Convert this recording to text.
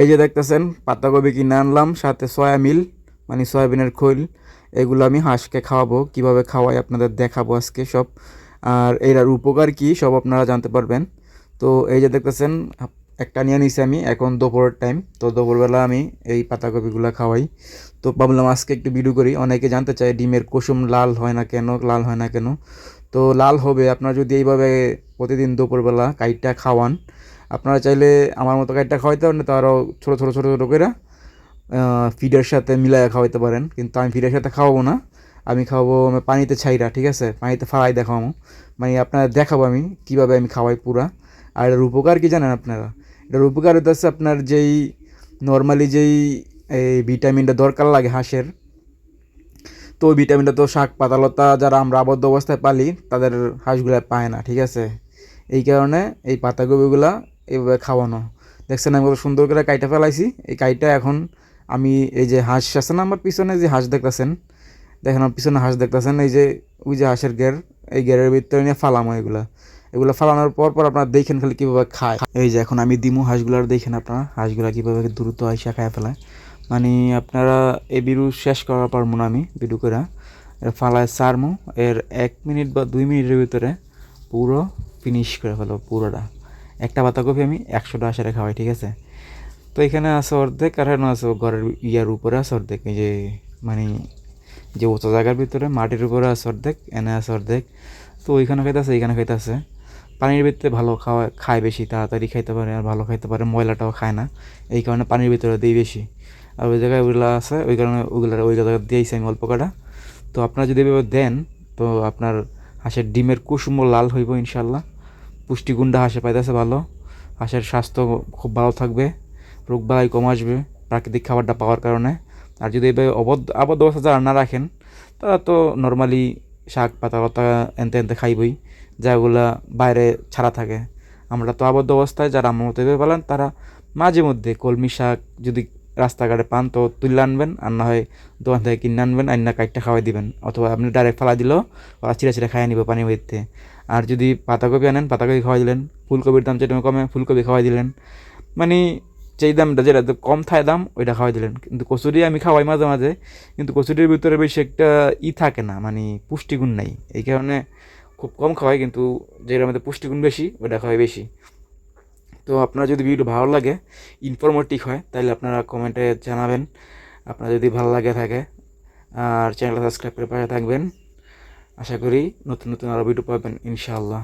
এই যে দেখতেছেন পাতাকপি কিনে আনলাম, সাথে সয়া মিল মানে সয়াবিনের খৈল, এগুলো আমি হাঁসকে খাওয়াবো, কীভাবে খাওয়াই আপনাদের দেখাবো আজকে সব। আর এটার উপকার কি, সব আপনারা জানতে পারবেন। তো এই যে দেখতেছেন, একটা নিয়ে নিছি আমি, এখন দুপুরের টাইম তো দুপুরবেলা আমি এই পাতাকপিগুলো খাওয়াই। তো ভাবলাম আজকে একটু ভিডিও করি, অনেকে জানতে চায় ডিমের কুসুম লাল হয় না কেন, লাল হয় না কেন। তো লাল হবে, আপনারা যদি এইভাবে প্রতিদিন দুপুরবেলা কাইটটা খাওয়ান আপনারা চাইলে আমার মতো কাইটটা খাওয়াইতে পারেন তো আরও ছোটো ছোটো ছোটো ছোটো করে ফিডের সাথে মিলাইয়া খাওয়াইতে পারেন। কিন্তু আমি ফিডের সাথে খাওয়াবো না। আমি খাওয়াবো আমি পানিতে ছাইরা ঠিক আছে? পানিতে ফালাই দেখাবো মানে আপনারা দেখাবো আমি কীভাবে আমি খাওয়াই পুরা। আর এটার উপকার কি জানেন আপনারা? এটার উপকার হচ্ছে আপনার যেই নর্মালি যেই, এই ভিটামিনটা দরকার লাগে হাঁসের, তো ওই ভিটামিনটা তো শাক পাতালতা যারা আমরা আবদ্ধ অবস্থায় পালি, তাদের হাঁসগুলো পায় না, ঠিক আছে? এই কারণে এই পাতাকপিগুলা এইভাবে খাওয়ানো। দেখছেন আমি কত সুন্দর করে কাইটা ফেলাইছি। এই কাইটা এখন আমি এই যে হাঁস আছে না আমার পিছনে, যে হাঁস দেখতেছেন? দেখেন আমার পিছনে হাঁস দেখতেছেন, এই যে, ওই যে হাঁসের গের, এই গেরের ভিতরে নিয়ে ফালামো এগুলা। এগুলো ফালানোর পর পর আপনারা দেখেন খালি কীভাবে খায়। এই যে এখন আমি দিমু হাঁসগুলার দেখেন আপনারা, হাঁসগুলা কীভাবে দ্রুত আইসা খায় ফেলায়। মানে আপনারা এই বিরু শেষ করার পারব না আমি বিরু করে ফালায় সারমু। এর এক মিনিট বা দুই মিনিটের ভিতরে পুরো ফিনিশ করে ফেলো পুরোটা। একটা পাতাকপি আমি একশোটা আসারে খাওয়াই, ঠিক আছে? তো এখানে আছে অর্ধেক আর এখানে আছে ঘরের ইয়ার উপরে আছে অর্ধেক, এই যে মানে যে উঁচু জায়গার ভিতরে মাটির উপরে আছে অর্ধেক, এনে আছে অর্ধেক। তো ওইখানে খাইতেছে, এইখানে খাইতে খাইতেছে। পানির ভিতরে ভালো খাওয়া, খায় বেশি, তাড়াতাড়ি খাইতে পারে আর ভালো খাইতে পারে, ময়লাটাও খায় না। এই কারণে পানির ভিতরে দিই বেশি। আর ওই জায়গায় ওইগুলো আছে, ওই কারণে ওইগুলো ওই জায়গায় দিয়েছি আমি অল্প কটা। তো আপনারা যদি এভাবে দেন, তো আপনার হাঁসের ডিমের কুসুম লাল হইব ইনশাল্লাহ পুষ্টিগুণটা হাঁসে পাইতেছে ভালো। হাঁসের স্বাস্থ্য খুব ভালো থাকবে রোগ রোগবালাই কম আসবে, প্রাকৃতিক খাবারটা পাওয়ার কারণে। আর যদি এভাবে অবদ্ধ আবদ্ধ অবস্থা যারা না রাখেন, তারা তো নর্মালি শাক, পাতা পাতা এনতে এনতে খাইবই, যাগুলা বাইরে ছাড়া থাকে। আমরা তো আবদ্ধ অবস্থায় যারা আমার মতো পালেন, তারা মাঝে মধ্যে কলমি শাক যদি রাস্তাঘাটে পান তো তুলে আনবেন, আর না হয় দোকান থেকে কিনে আনবেন, আর না কাইটটা খাওয়াই দিবেন। অথবা আপনি ডাইরেক্ট ফালা দিলেও ওরা চিরা চিরা খাইয়ে নিবে পানির মধ্যে। আর যদি পাতাকপি আনেন, পাতাকপি খাওয়াই দিলেন। ফুলকপির দাম যেটা কমে, ফুলকপি খাওয়াই দিলেন। মানে যেই দামটা যেটা কম থায় দাম, ওইটা খাওয়াই দিলেন। কিন্তু কচুরি আমি খাওয়াই মাঝে মাঝে, কিন্তু কচুরির ভিতরে বেশি একটা ই থাকে না মানে পুষ্টিগুণ নাই। এই কারণে খুব কম খাওয়াই, কিন্তু যেটার মধ্যে পুষ্টিগুণ বেশি ওটা খাওয়াই বেশি। তো আপনার যদি ভিডিও ভালো লাগে ইনফরমেটিভ হয়, তাহলে আপনারা কমেন্টে জানাবেন। আপনার যদি ভালো লাগে থাকে, আর চ্যানেলটা সাবস্ক্রাইব করে পাশে থাকবেন। আশা করি নতুন নতুন আরও ভিডিও পাবেন, ইনশাআল্লাহ।